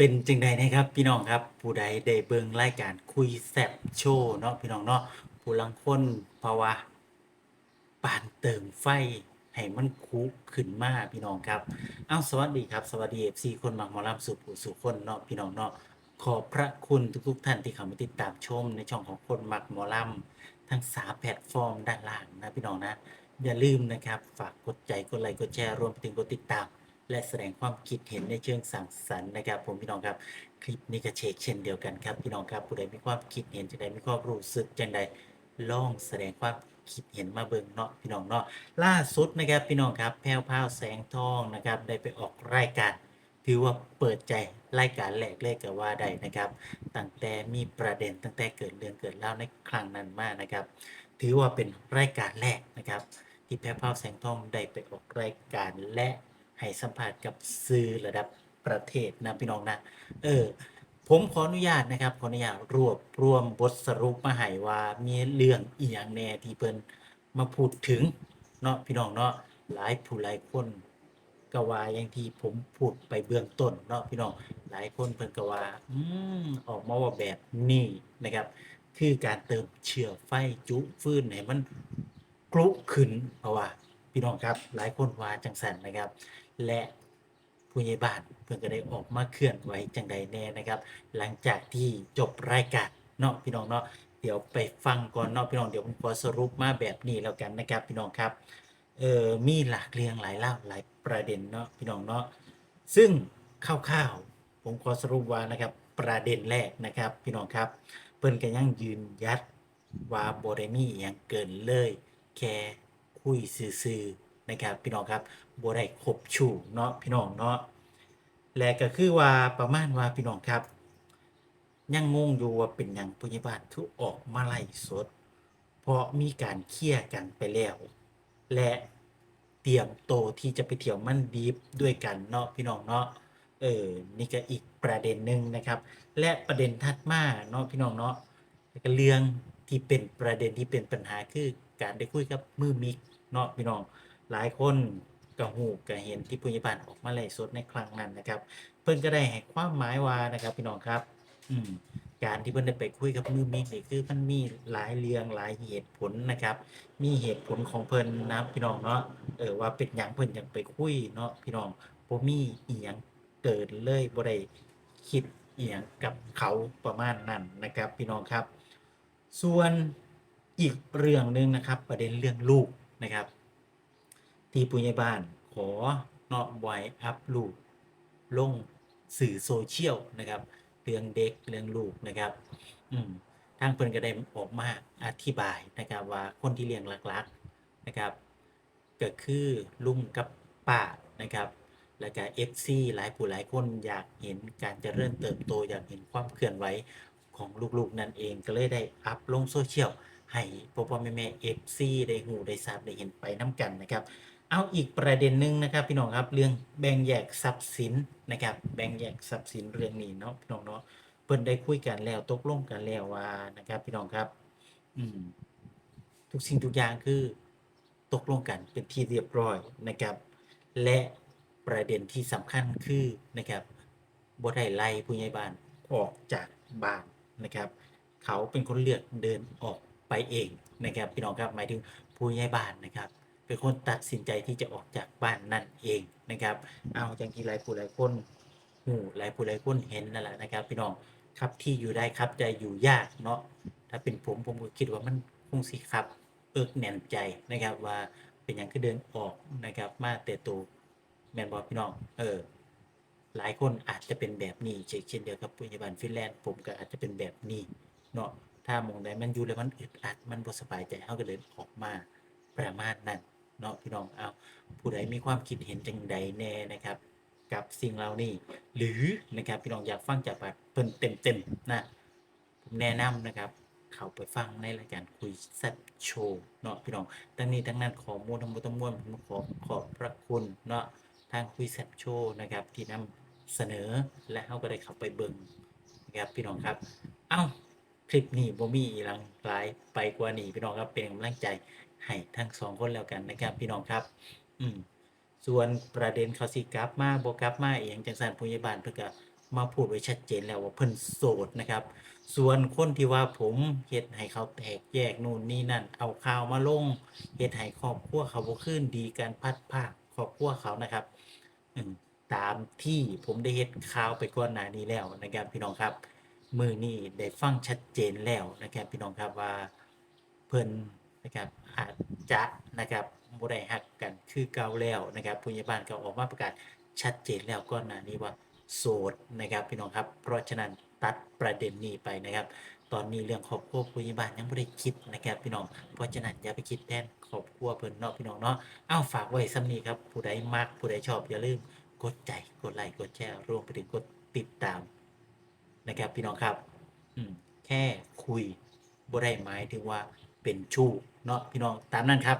เป็นจังใดนะครับพี่น้องครับผู้ใดได้เบิ่งรายการคุยแซบโชว์เนาะพี่น้องเนาะผู้ลังคนภาวะปานเติมไฟให้มันคุกขึ้นมาพี่น้องครับเอ้าสวัสดีครับ สวัสดี FC คนมักหมอลำสุผูสุคนเนาะพี่น้องเนาะขอบพระคุณทุกๆท่านที่เข้ามาติดตามชมในช่องของคนมักหมอลำทั้งสาแพลตฟอร์มด้านล่างนะพี่น้องนะ อย่าลืมนะครับ ฝากกดใจกดไลค์กดแชร์รวมไปถึงกดติดตาม และแสดงความคิดเห็นในเชิงสังสรรค์นะครับผมพี่น้องครับคลิปนี้ก็เชกเช่นเดียวกันครับพี่น้องครับผู้ใดมีความคิดเห็นจังใดมีความรู้สึกจังใดลองแสดงความคิดเห็นมาเบิ่งเนาะพี่น้องเนาะล่าสุดนะครับพี่น้องครับแพรวพาวแสงทองนะครับได้ไปออกรายการถือว่าเปิดใจรายการแรกเลยก็ว่าได้นะครับตั้งแต่มีประเด็นตั้งแต่เกิดเรื่องเกิดเล่าในครั้งนั้นมานะครับ ถือว่าเป็นรายการแรกนะครับ ที่แพรวพาวแสงทองได้ไปออกรายการและ ให้สัมภาษณ์กับสื่อระดับประเทศนะพี่น้องนะ เออ ผมขออนุญาตนะครับ ขออนุญาตรวบรวมบทสรุปมาให้ว่ามีเรื่องอีหยังแน่ที่เพิ่นมาพูดถึงเนาะพี่น้องเนาะหลายผู้หลายคนก็ว่าอย่างที่ผมพูดไปเบื้องต้นเนาะพี่น้องหลายคนเพิ่นก็ว่า อืมออกมาว่าแบบนี้นะครับ คือการเติมเชื้อไฟจุฟื้นให้มันกรุขึ้นเพราะว่าพี่น้องครับ หลายคนว่าจังสันนะครับ และผู้ใหญ่บ้านเพิ่อนก็ได้ออกมาเคลื่อนไหวจังใดแน่นะครับ หลังจากที่จบรายการเนาะพี่น้องเนาะเดี๋ยวไปฟังก่อนเนาะพี่น้องเดี๋ยวผมขอสรุปมาแบบนี้แล้วกันนะครับ พี่น้องครับเออมีหลากเรียงหลายเล่าหลายประเด็นเนาะพี่น้องเนาะซึ่งคร่าวๆผมขอสรุปว่านะครับประเด็นแรกนะครับพี่น้องครับเพิ่นก็ยังยืนยัดว่าบ่ได้มีอหยังเกินเลย แค่คุยซื่อๆ นะครับพี่น้องครับบ่ได้คบชูเนาะพี่น้องเนาะและก็คือว่าประมาณว่าพี่น้องครับ ยังงงอยู่ว่าเป็นหยังผู้ใหญ่บ้านคือออกมาไล่สด เพราะมีการเคลียร์กันไปแล้ว และเตรียมโตที่จะไปเที่ยวมันดีฟด้วยกันเนาะพี่น้องเนาะเออนี่ก็อีกประเด็นหนึ่งนะครับ และประเด็นถัดมาเนาะพี่น้องเนาะก็เรื่องที่เป็นประเด็นที่เป็นปัญหาคือการได้คุยกับมือมิกเนาะพี่น้อง หลายคนก็หูก็เห็นที่ผู้ใหญ่บ้านออกมาไล่สดในครั้งนั้นนะครับ เพิ่นก็ได้ให้ความหมายว่านะครับพี่น้องครับ อืมการที่เพิ่นได้ไปคุยกับมือมิกนี่คือมันมีหลายเรื่องหลายเหตุผลนะครับ มีเหตุผลของเพิ่นนะพี่น้องเนาะเออว่าเป็นหยังเพิ่นอยากไปคุยเนาะพี่น้องบ่มีอีหยังเกิดเลยบ่ได้คิดอีหยังกับเขาประมาณนั้นนะครับ พี่น้องครับ ส่วนอีกเรื่องหนึ่งนะครับ ประเด็นเรื่องลูกนะครับ ที่ผู้ใหญ่บ้าน ขอเนาะไว้อัพลูกลงสื่อโซเชียลนะครับ เรื่องเด็กเรื่องลูกนะครับ อืมทางเพิ่นก็ได้ออกมาอธิบายนะครับว่าคนที่เลี้ยงหลักๆนะครับ ก็คือลุงกับป้านะครับ แล้วก็ FC หลายผู้หลายคนอยากเห็นการเจริญเติบโตอยากเห็นความเคลื่อนไหวของลูกๆนั่นเองก็เลยได้อัพลงโซเชียลให้พ่อพ่อแม่แม่ FC ได้หูได้ทราบได้เห็นไปน้กันนะครับ เอาอีกประเด็นหนึ่งนะครับ พี่น้องครับเรื่องแบ่งแยกทรัพย์สินนะครับ แบ่งแยกทรัพย์สินเรื่องนี้เนาะพี่น้องเนาะเพิ่นได้คุยกันแล้วตกลงกันแล้วว่านะครับ พี่น้องครับ อืมทุกสิ่งทุกอย่างคือตกลงกันเป็นที่เรียบร้อยนะครับ และประเด็นที่สำคัญคือนะครับบ่ได้ไล่ผู้ใหญ่บ้านออกจากบ้านนะครับ เขาเป็นคนเลือกเดินออกไปเองนะครับ พี่น้องครับหมายถึงผู้ใหญ่บ้านนะครับ เป็นคนตัดสินใจที่จะออกจากบ้านนั่นเองนะครับ เอาอย่างที่หลายผู้หลายคนหูหลายผู้หลายคนเห็นนั่นแหละนะครับ พี่น้องครับที่อยู่ได้ครับจะอยู่ยากเนาะถ้าเป็นผมผมก็คิดว่ามันคงสิครับ เอิกแน่นใจนะครับว่าเป็นอย่างคือเดินออกนะครับ มาแต่ตัวแมนบอพี่น้องเออหลายคนอาจจะเป็นแบบนี้เช่นเดียวกับผู้ใหญ่บ้านฟินแลนด์ผมก็อาจจะเป็นแบบนี้เนาะถ้ามองได้มันอยู่แล้วมันอึดอัดมันบ่สบายใจเฮาก็เลยออกมาประมาณนั้น เนาะพี่น้องเอาผู้ใดมีความคิดเห็นจังใดแน่นะครับ กับสิ่งเหล่านี้ หรือนะครับพี่น้องอยากฟังจากปากเพิ่นเต็มๆนะผมแนะนำนะครับเข้าไปฟังในรายการคุยแซ่บโชว์เนาะพี่น้องทั้งนี้ทั้งนั้นขอมูลทั้งหมดทั้งมวลผมขอขอบพระคุณเนาะทางคุยแซ่บโชว์นะครับที่นำเสนอและเฮาก็ได้เข้าไปเบิ่งนะครับพี่น้องครับ เอ้าคลิปนี้บ่มีอีหลังหลายไปกว่านี้พี่น้องครับเป็นกำลังใจ ให้ทั้งสองคนแล้วกันนะครับพี่น้องครับ อืมส่วนประเด็นเขาสิกลับมาบ่กลับมาเองจังซั่นผู้ใหญ่บ้านเพิ่นก็มาพูดไว้ชัดเจนแล้วว่าเพิ่นโสดนะครับ ส่วนคนที่ว่าผมเฮ็ดให้เขาแตกแยกนู่นนี่นั่น เอาข่าวมาลงเฮ็ดให้ครอบครัวเขาบ่คืนดีกันพัดภาคครอบครัวเขานะครับอืตามที่ผมได้เฮ็ดข่าวไปก่อนหน้านี้แล้วนะครับ พี่น้องครับ มือนี้ได้ฟังชัดเจนแล้วนะครับ พี่น้องครับว่าเพิ่น นะครับอาจจะนะครับบ่ได้ฮักกันคือเก่าแล้วนะครับผู้ใหญ่บ้านก็ออกมาประกาศชัดเจนแล้วก่อนหน้านี้ว่าโสดนะครับพี่น้องครับ เพราะฉะนั้นตัดประเด็นนี้ไปนะครับ ตอนนี้เรื่องครอบครัวผู้ใหญ่บ้านยังบ่ได้คิดนะครับพี่น้อง เพราะฉะนั้นอย่าไปคิดแทนครอบครัวเพิ่นเนาะพี่น้องเนาะเอ้าฝากไว้ซ้ำนี้ครับผู้ใดมักผู้ใดชอบอย่าลืมกดใจกดไลค์กดแชร์รวมไปถึงกดติดตามนะครับพี่น้องครับอืแค่คุยบ่ได้หมายถึงว่า เป็นชู้เนาะพี่น้องตามนั้นครับ